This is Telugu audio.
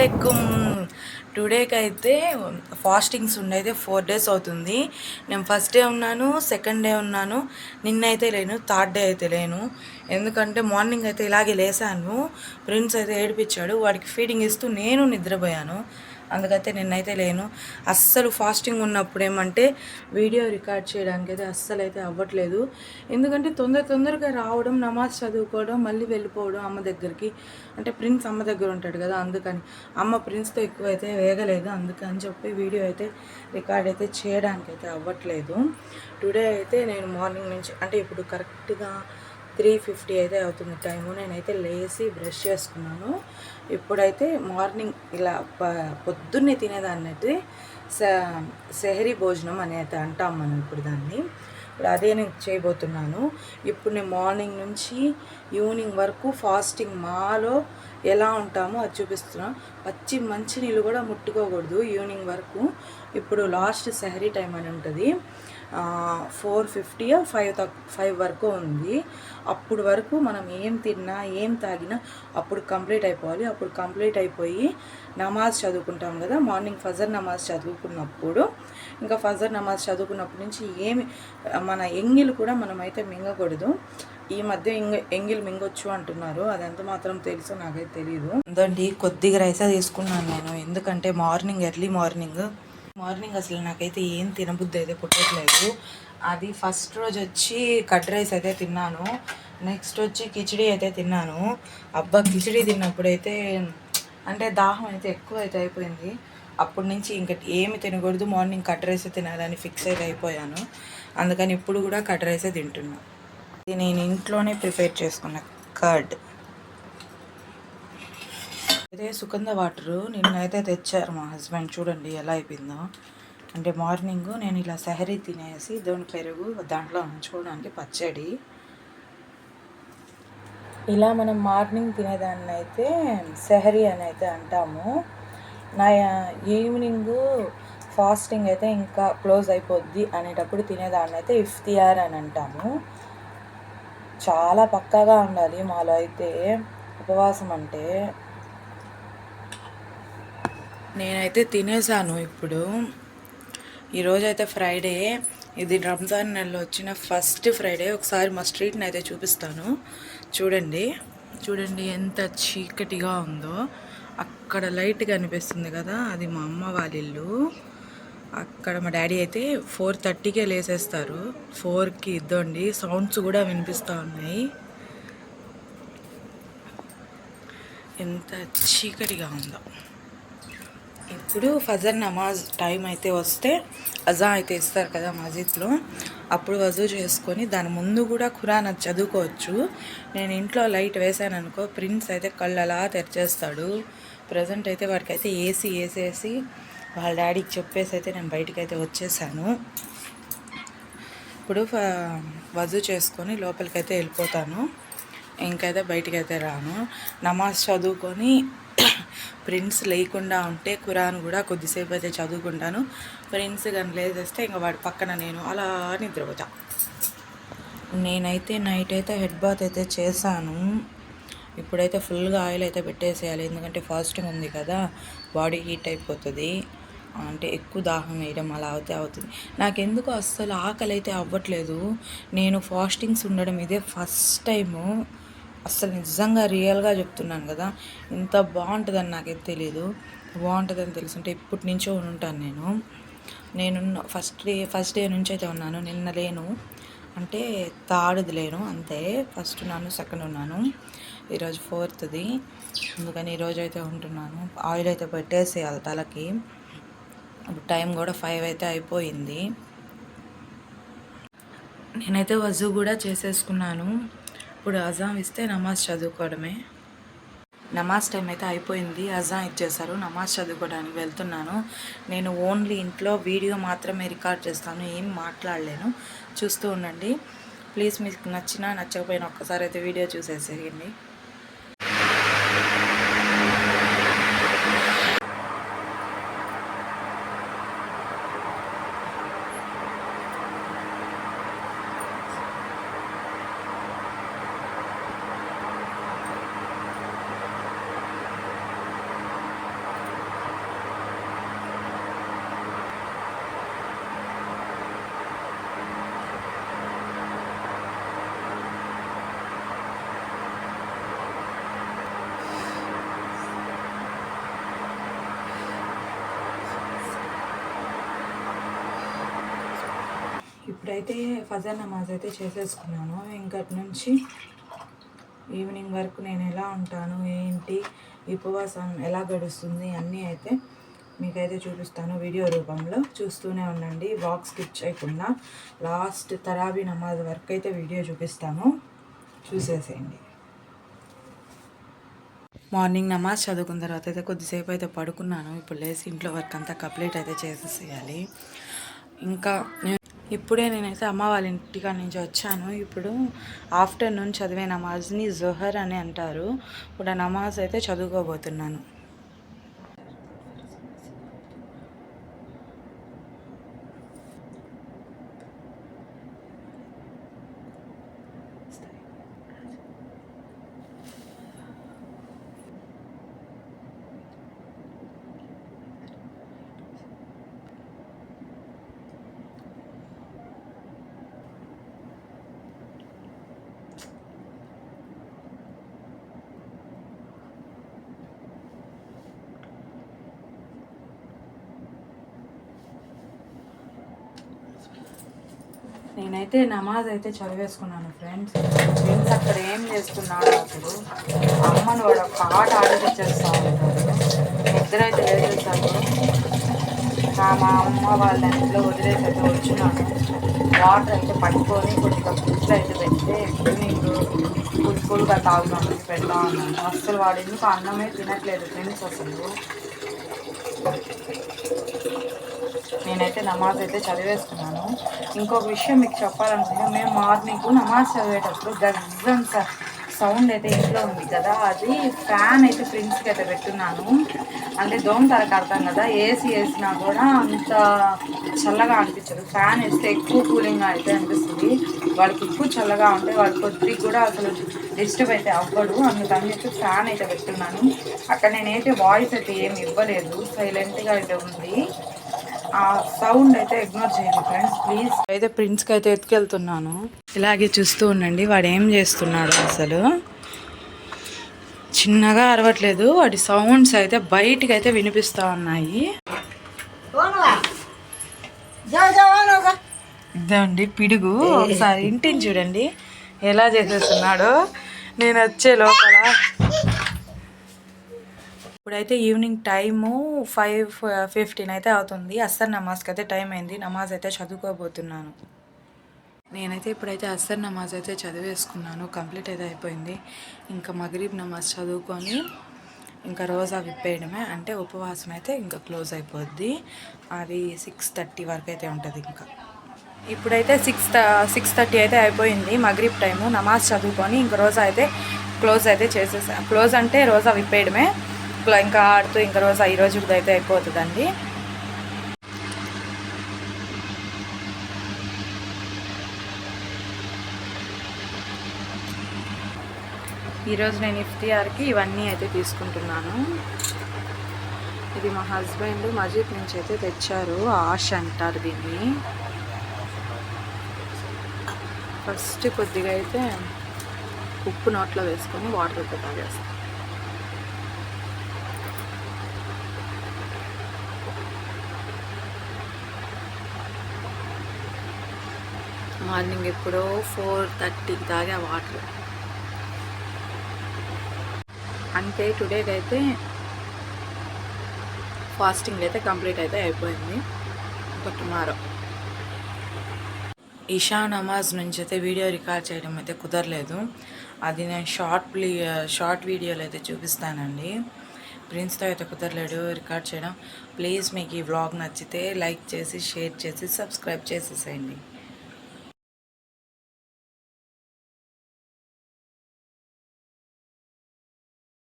అస్సలం టుడేకి అయితే ఫాస్టింగ్స్ ఉండైతే ఫోర్ డేస్ అవుతుంది. నేను ఫస్ట్ డే ఉన్నాను సెకండ్ డే ఉన్నాను. నిన్నైతే లేను థర్డ్ డే అయితే లేను. ఎందుకంటే మార్నింగ్ అయితే ఇలాగే లేసాను. ప్రిన్స్ అయితే ఏడిపించాడు వాడికి ఫీడింగ్ ఇస్తూ నేను నిద్రపోయాను. అందుకైతే నిన్నైతే లేను. అస్సలు ఫాస్టింగ్ ఉన్నప్పుడు ఏమంటే వీడియో రికార్డ్ చేయడానికి అయితే అస్సలు అయితే అవ్వట్లేదు. ఎందుకంటే తొందర తొందరగా రావడం నమాజ్ చదువుకోవడం మళ్ళీ వెళ్ళిపోవడం అమ్మ దగ్గరికి. అంటే ప్రిన్స్ అమ్మ దగ్గర ఉంటాడు కదా అందుకని. అమ్మ ప్రిన్స్తో ఎక్కువ అయితే వేగలేదు. అందుకని చెప్పి వీడియో అయితే రికార్డ్ అయితే చేయడానికి అయితే అవ్వట్లేదు. టుడే అయితే నేను మార్నింగ్ నుంచి అంటే ఇప్పుడు కరెక్ట్గా త్రీ ఫిఫ్టీ అయితే అవుతుంది టైము. నేనైతే లేచి బ్రష్ చేసుకున్నాను. ఇప్పుడైతే మార్నింగ్ ఇలా ప పొద్దున్నే తినేదాన్నట్టు స సెహరీ భోజనం అనేది అంటాం మనం ఇప్పుడు దాన్ని. ఇప్పుడు అదే నేను చేయబోతున్నాను. ఇప్పుడు నేను మార్నింగ్ నుంచి ఈవినింగ్ వరకు ఫాస్టింగ్ మాలో ఎలా ఉంటామో అది చూపిస్తున్నాం. పచ్చి మంచినీళ్ళు కూడా ముట్టుకోకూడదు ఈవినింగ్ వరకు. ఇప్పుడు లాస్ట్ సెహరీ టైం అని ఉంటుంది. ఫోర్ ఫిఫ్టీ ఫైవ్ తక్ ఫైవ్ వరకు ఉంది. అప్పుడు వరకు మనం ఏం తిన్నా ఏం తాగినా అప్పుడు కంప్లీట్ అయిపోవాలి. అప్పుడు కంప్లీట్ అయిపోయి నమాజ్ చదువుకుంటాం కదా మార్నింగ్ ఫజర్ నమాజ్ చదువుకున్నప్పుడు ఇంకా ఫజర్ నమాజ్ చదువుకున్నప్పటి నుంచి ఏమి మన ఎంగిల్ కూడా మనమైతే మింగకూడదు. ఈ మధ్య ఇంగ ఎంగిల్ మింగొచ్చు అంటున్నారు. అది ఎంత మాత్రం తెలుసో నాకైతే తెలియదు అందండి కొద్దిగా రైసే తీసుకున్నాను నేను. ఎందుకంటే మార్నింగ్ ఎర్లీ మార్నింగ్ మార్నింగ్ అసలు నాకైతే ఏం తినబుద్ధి అయితే పుట్టట్లేదు. అది ఫస్ట్ రోజు వచ్చి కట్ రైస్ అయితే తిన్నాను. నెక్స్ట్ వచ్చి కిచిడి అయితే తిన్నాను. అబ్బా కిచిడి తిన్నప్పుడైతే అంటే దాహం అయితే ఎక్కువ అయితే అయిపోయింది. అప్పటి నుంచి ఇంకా ఏమి తినకూడదు మార్నింగ్ కట్ రైస్ తినాలని ఫిక్స్ అయితే అయిపోయాను. అందుకని ఇప్పుడు కూడా కట్ రైసే తింటున్నాను ఇది నేను ఇంట్లోనే ప్రిపేర్ చేసుకున్న కర్డ్. ఇదే సుగంధ వాటరు నిన్నైతే తెచ్చారు మా హస్బెండ్. చూడండి ఎలా అయిపోయిందో. అంటే మార్నింగ్ నేను ఇలా సెహరీ తినేసి దోని పెరుగు దాంట్లో ఉంచుకోవడానికి పచ్చడి. ఇలా మనం మార్నింగ్ తినేదాన్ని అయితే సెహరీ అని అయితే అంటాము. నా ఈవినింగ్ ఫాస్టింగ్ అయితే ఇంకా క్లోజ్ అయిపోద్ది అనేటప్పుడు తినేదాన్ని అయితే ఇఫ్తియార్ అని అంటాము. చాలా పక్కాగా ఉండాలి మాలో అయితే ఉపవాసం అంటే. నేనైతే తినేసాను ఇప్పుడు. ఈరోజు అయితే ఫ్రైడే. ఇది రంజాన్ నెలలో వచ్చిన ఫస్ట్ ఫ్రైడే. ఒకసారి మా స్ట్రీట్ని అయితే చూపిస్తాను. చూడండి. చూడండి ఎంత చీకటిగా ఉందో. అక్కడ లైట్ కనిపిస్తుంది కదా అది మా అమ్మ వాళ్ళ ఇల్లు. అక్కడ మా డాడీ అయితే ఫోర్ థర్టీకే లేసేస్తారు. ఫోర్కి ఇద్దండి. సౌండ్స్ కూడా వినిపిస్తూ ఉన్నాయి. ఎంత చీకటిగా ఉందో. ఇప్పుడు ఫజర్ నమాజ్ టైం అయితే వస్తే అజా అయితే ఇస్తారు కదా మసీద్లో. అప్పుడు వజూ చేసుకొని దాని ముందు కూడా ఖురాన్ అది చదువుకోవచ్చు. నేను ఇంట్లో లైట్ వేసాను అనుకో ప్రిన్స్ అయితే కళ్ళు అలా తెరిచేస్తాడు. ప్రజెంట్ అయితే వాడికి అయితే ఏసీ వేసేసి వాళ్ళ డాడీకి చెప్పేసి అయితే నేను బయటికి అయితే వచ్చేసాను. ఇప్పుడు వజూ చేసుకొని లోపలికైతే వెళ్ళిపోతాను. ఇంకైతే బయటికి అయితే రాను. నమాజ్ చదువుకొని ప్రింట్స్ లేకుండా ఉంటే ఖురాన్ కూడా కొద్దిసేపు అయితే చదువుకుంటాను. ప్రింట్స్ కానీ లేదేస్తే ఇంకా వాడి పక్కన నేను అలా నిద్రపోతా. నేనైతే నైట్ అయితే హెడ్ బాత్ అయితే చేశాను. ఇప్పుడైతే ఫుల్గా ఆయిల్ అయితే పెట్టేసేయాలి. ఎందుకంటే ఫాస్టింగ్ ఉంది కదా బాడీ హీట్ అయిపోతుంది. అంటే ఎక్కువ దాహం వేయడం అలా అయితే అవుతుంది. నాకెందుకు అస్సలు ఆకలి అయితే అవ్వట్లేదు. నేను ఫాస్టింగ్స్ ఉండడం ఇదే ఫస్ట్ టైము. అస్సలు నిజంగా రియల్గా చెప్తున్నాను కదా ఇంత బాగుంటుందని నాకైతే తెలియదు బాగుంటుందని తెలుసుంటే ఇప్పటి నుంచో ఉంటాను నేను. నేను ఫస్ట్ డే ఫస్ట్ డే నుంచి అయితే ఉన్నాను. నిన్న లేను. అంటే థర్డ్ది లేను అంతే. ఫస్ట్ ఉన్నాను సెకండ్ ఉన్నాను. ఈరోజు ఫోర్త్ది. అందుకని ఈరోజు అయితే ఉంటున్నాను. ఆయిల్ అయితే పెట్టేసేయాలి తలకి. ఇప్పుడు టైం కూడా ఫైవ్ అయితే అయిపోయింది. నేనైతే వజూ కూడా చేసేసుకున్నాను. ఇప్పుడు అజాం ఇస్తే నమాజ్ చదువుకోవడమే. నమాజ్ టైం అయితే అయిపోయింది. అజాం ఇచ్చేశారు నమాజ్ చదువుకోవడానికి వెళ్తున్నాను. నేను ఓన్లీ ఇంట్లో వీడియో మాత్రమే రికార్డ్ చేస్తాను. ఏం మాట్లాడలేను. చూస్తూ ఉండండి. ప్లీజ్ మీకు నచ్చినా నచ్చకపోయినా ఒక్కసారి అయితే వీడియో చూసేసేయండి. ఇప్పుడైతే ఫజర్ నమాజ్ అయితే చేసేసుకున్నాను. ఇంకటి నుంచి ఈవినింగ్ వరకు నేను ఎలా ఉంటాను ఏంటి ఉపవాసం ఎలా గడుస్తుంది అన్నీ అయితే మీకైతే చూపిస్తాను వీడియో రూపంలో. చూస్తూనే ఉండండి వాక్ స్కిప్ చేయకుండా లాస్ట్ తరాబీ నమాజ్ వరకు అయితే వీడియో చూపిస్తాను. చూసేసేయండి. మార్నింగ్ నమాజ్ చదువుకున్న తర్వాత అయితే కొద్దిసేపు అయితే పడుకున్నాను. ఇప్పుడు లేచి ఇంట్లో వర్క్ అంతా కంప్లీట్ అయితే చేసేసేయాలి. ఇంకా నేను- ఇప్పుడే నేనైతే అమ్మ వాళ్ళ ఇంటికాడ నుంచి వచ్చాను. ఇప్పుడు ఆఫ్టర్నూన్ చదివే నమాజ్ని జొహర్ అని అంటారు. ఇప్పుడు ఆ నమాజ్ అయితే చదువుకోబోతున్నాను. నేనైతే నమాజ్ అయితే చదివేసుకున్నాను ఫ్రెండ్స్. ఫ్రెండ్స్ అక్కడ ఏం చేస్తున్నాడు అప్పుడు అమ్మను వాడు ఒక ఆట ఆడిపించేస్తా ఉంటాడు నిద్ర అయితే లేచేసాడు నా మా అమ్మ వాళ్ళ ఇంట్లో వదిలేసి అయితే వచ్చినాను. వాటర్ అయితే పట్టుకొని కొద్దిగా ఫుడ్ అయితే పెడితే ఈవినింగ్ ఫుల్ ఫుల్గా తాగుతాను పెడతా ఉన్నాను. అసలు వాడు ఎందుకు అన్నమే తినట్లేదు ఫ్రెండ్స్ అసలు. నేనైతే నమాజ్ అయితే చదివేసుకున్నాను ఇంకొక విషయం మీకు చెప్పాలనుకుంటే మేము మార్నింగ్ నమాజ్ చదివేటప్పుడు గర్జన్ సౌండ్ అయితే ఇంట్లో ఉంది కదా అది ఫ్యాన్ అయితే ప్రింట్స్కి అయితే పెట్టున్నాను. అంటే దోమ తరకు అర్థం కదా ఏసీ వేసినా కూడా అంత చల్లగా అనిపించదు. ఫ్యాన్ వేస్తే ఎక్కువ కూలింగ్ అయితే అనిపిస్తుంది. వాళ్ళకి ఎక్కువ చల్లగా ఉంటే వాళ్ళ కొద్దిగా కూడా అసలు డిస్టర్బ్ అయితే అవ్వడు అందుకని చెప్పి ఫ్యాన్ అయితే పెట్టున్నాను. అక్కడ నేనైతే వాయిస్ అయితే ఏమి ఇవ్వలేదు. సైలెంట్గా అయితే ఉంది. ఆ సౌండ్ అయితే ఇగ్నోర్ చేయండి ఫ్రెండ్స్ ప్లీజ్. అయితే ప్రిన్స్కి అయితే ఎత్తుకెళ్తున్నాను. ఇలాగే చూస్తూ ఉండండి వాడు ఏం చేస్తున్నాడు అసలు? చిన్నగా అరవట్లేదు వాడి సౌండ్స్ అయితే బయటికి అయితే వినిపిస్తూ ఉన్నాయి. ఇదండి పిడుగు ఒకసారి ఇంటిని చూడండి ఎలా చేసేస్తున్నాడో. నేను వచ్చే లోపల ఇప్పుడైతే ఈవినింగ్ టైము ఫైవ్ ఫిఫ్టీన్ అయితే అవుతుంది. అస్సర్ నమాజ్కి అయితే టైం అయింది. నమాజ్ అయితే చదువుకోబోతున్నాను. నేనైతే ఇప్పుడైతే అస్సర్ నమాజ్ అయితే చదివేసుకున్నాను. కంప్లీట్ అయితే అయిపోయింది. ఇంకా మగరీబ్ నమాజ్ చదువుకొని ఇంకా రోజా విప్పేయడమే. అంటే ఉపవాసం అయితే ఇంకా క్లోజ్ అయిపోద్ది. అది సిక్స్ థర్టీ వరకు అయితే ఉంటుంది ఇంకా. ఇప్పుడైతే సిక్స్ సిక్స్ థర్టీ అయితే అయిపోయింది మగరీబ్ టైము. నమాజ్ చదువుకొని ఇంక రోజా అయితే క్లోజ్ అయితే చేసేసా. క్లోజ్ అంటే రోజా విప్పేయడమే. ఇంకా ఆడుతూ ఇంకా రోజు ఈ రోజు అయితే అయిపోతుందండి. ఈరోజు నేను ఇఫ్తియార్కి ఇవన్నీ అయితే తీసుకుంటున్నాను. ఇది మా హస్బెండ్ మజీద్ నుంచి అయితే తెచ్చారు. ఆష్ అంటారు దీన్ని. ఫస్ట్ కొద్దిగా అయితే ఉప్పు నోట్లో వేసుకొని వాటర్ అయితే తాగేస్తాం మార్నింగ్ ఎప్పుడో ఫోర్ థర్టీకి తాగా వాటర్. అంటే టుడేకి అయితే ఫాస్టింగ్ అయితే కంప్లీట్ అయితే అయిపోయింది. ఒక టుమారో. ఇషా నమాజ్ నుంచి అయితే వీడియో రికార్డ్ చేయడం అయితే కుదరలేదు. అది నేను షార్ట్ ప్లీ షార్ట్ వీడియోలు అయితే చూపిస్తానండి. ప్రిన్స్తో అయితే కుదరలేడు రికార్డ్ చేయడం. ప్లీజ్ మీకు ఈ వ్లాగ్ నచ్చితే లైక్ చేసి షేర్ చేసి సబ్స్క్రైబ్ చేసేసేయండి.